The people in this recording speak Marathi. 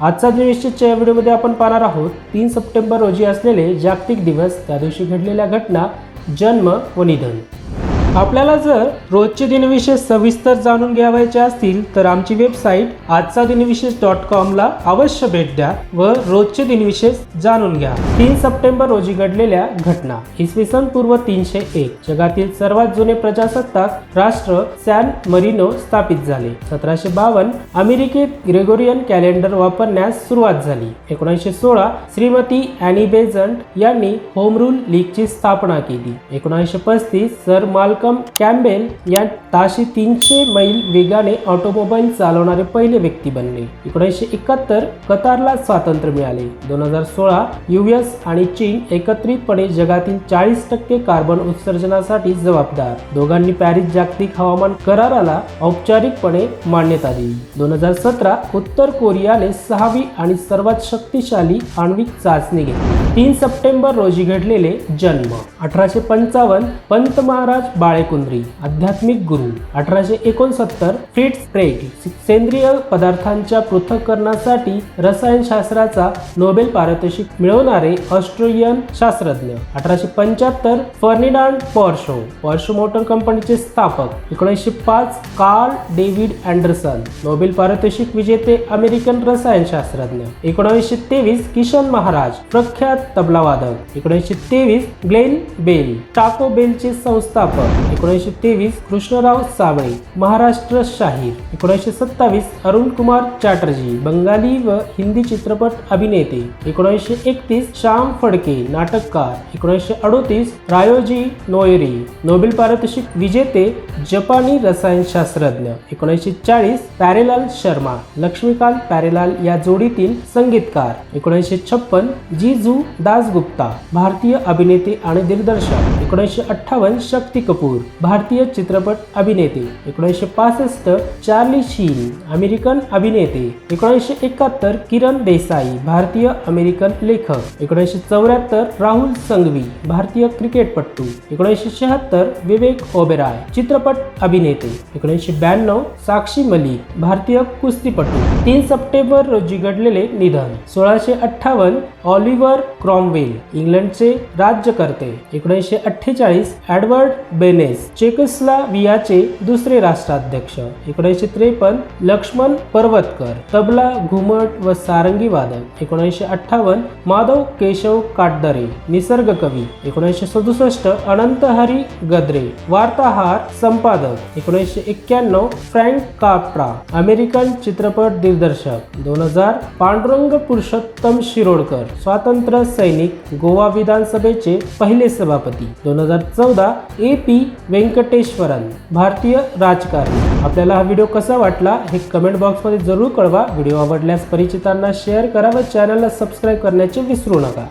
आजचा दिनविशेषच्या या व्हिडिओमध्ये आपण पाहणार आहोत तीन सप्टेंबर रोजी असलेले जागतिक दिवस त्या दिवशी घडलेल्या घटना जन्म व निधन. आपल्याला जर रोजचे दिनविशेष सविस्तर जाणून घ्यावायचे असतील तर आमची वेबसाईट आजचा दिनविशेष डॉट कॉमला अवश्य भेट द्या व रोजचे दिनविशेष जाणून घ्या. तीन सप्टेंबर रोजी घडलेल्या घटना. इसवी सन पूर्व तीनशे एक. जगातील सर्वात जुने प्रजासत्ताक राष्ट्र सॅन मरिनो स्थापित झाले. सतराशे बावन्न अमेरिकेत ग्रेगोरियन कॅलेंडर वापरण्यास सुरुवात झाली. एकोणीसशे सोळा श्रीमती अॅनी बेझंट यांनी होम रूल लीगची स्थापना केली. एकोणीसशे पस्तीस सर माल्कम कॅम्बेल या ताशी तीनशे मैल वेगाने ऑटोमोबाईल चालवणारे पहिले व्यक्ती बनले. एकोणीसशे एकाहत्तर कतारला स्वातंत्र्य मिळाले. दोन हजार सोळा युएस आणि चीन एकत्रितपणे जगातील चाळीस टक्के कार्बन उत्सर्जनासाठी जबाबदार. दोघांनी पॅरिस जागतिक हवामान कराराला औपचारिकपणे मान्यता दिली. दोन हजार सतरा उत्तर कोरियाने सहावी आणि सर्वात शक्तिशाली आण्विक चाचणी घेतली. तीन सप्टेंबर रोजी घडलेले जन्म. अठराशे पंचावन्न पंत महाराज बाळेकुंद्री आध्यात्मिक गुरु. अठराशे एकोणसत्तर फिट्स ट्रेग सेंद्रिय पदार्थांच्या पृथक्करणासाठी रसायनशास्त्राचा नोबेल पारितोषिक मिळवणारे ऑस्ट्रेलियन शास्त्रज्ञ. अठराशे पंच्याहत्तर फर्निडान पॉर्शो पॉर्शो मोटर कंपनीचे स्थापक. एकोणीसशे पाच कार्ल डेव्हिड अँडरसन नोबेल पारितोषिक विजेते अमेरिकन रसायनशास्त्रज्ञ एकोणावीसशे तेवीस किशन महाराज प्रख्यात तबला वादक. एकोणीसशे तेवीस ग्लेन बेल. टाको बेलचे संस्थापक. एकोणीसशे तेवीस कृष्णराव साबळे महाराष्ट्र शाहीर. एकोणीसशे सत्तावीस अरुण कुमार चॅटर्जी. बंगाली व हिंदी चित्रपट अभिनेते. एकोणीसशे एकतीस श्याम फडके नाटककार. एकोणीसशे अडोतीस रायोजी नोयरी नोबेल पारितोषिक विजेते जपानी रसायनशास्त्रज्ञ. एकोणीसशे चाळीस पॅरेलाल शर्मा. लक्ष्मीकांत पॅरेलाल या जोडीतील संगीतकार. एकोणीसशे छप्पन जीजू दासगुप्ता भारतीय अभिनेते आणि दिग्दर्शक एकोणीसशे अठ्ठावन्न शक्ती कपूर भारतीय चित्रपट अभिनेते एकोणीसशे पासष्ट चार्ली शीन अमेरिकन अभिनेते एकोणीसशे एकाहत्तर किरण देसाई भारतीय अमेरिकन लेखक एकोणीसशे चौऱ्याहत्तर राहुल संघवी भारतीय क्रिकेटपटू एकोणीसशे शहात्तर विवेक ओबेराय चित्रपट अभिनेते एकोणीसशे ब्याण्णव साक्षी मलिक भारतीय कुस्तीपटू. तीन सप्टेंबर रोजी घडलेले निधन. सोळाशे अठ्ठावन्न ऑलिव्हर क्रॉमवेल इंग्लंडचे राज्यकर्ते एकोणीसशे अठ्ठेचाळीस एडवर्ड बेनेस चेकोस्लावियाचे दुसरे राष्ट्राध्यक्ष एकोणीसशे त्रेपन्न लक्ष्मण पर्वतकर तबला घुमट व सारंगी वादक एकोणीसशे अठ्ठावन्न माधव केशव काटदरे निसर्ग कवी एकोणीसशे सदुसष्ट अनंतहरी गद्रे वार्ताहार संपादक एकोणीसशे एक्क्याण्णव फ्रँक काप्रा अमेरिकन चित्रपट दिग्दर्शक दोन हजार पांडुरंग पुरुषोत्तम शिरोडकर स्वातंत्र्य सैनिक गोवा विधानसभेचे पहिले सभापती. दोन हजार चौदा ए पी व्यंकटेश्वरन भारतीय राजकारण. आपल्याला हा व्हिडिओ कसा वाटला हे कमेंट बॉक्समध्ये जरूर कळवा. व्हिडिओ आवडल्यास परिचितांना शेअर करा व चॅनलला सबस्क्राईब करण्याचे विसरू नका.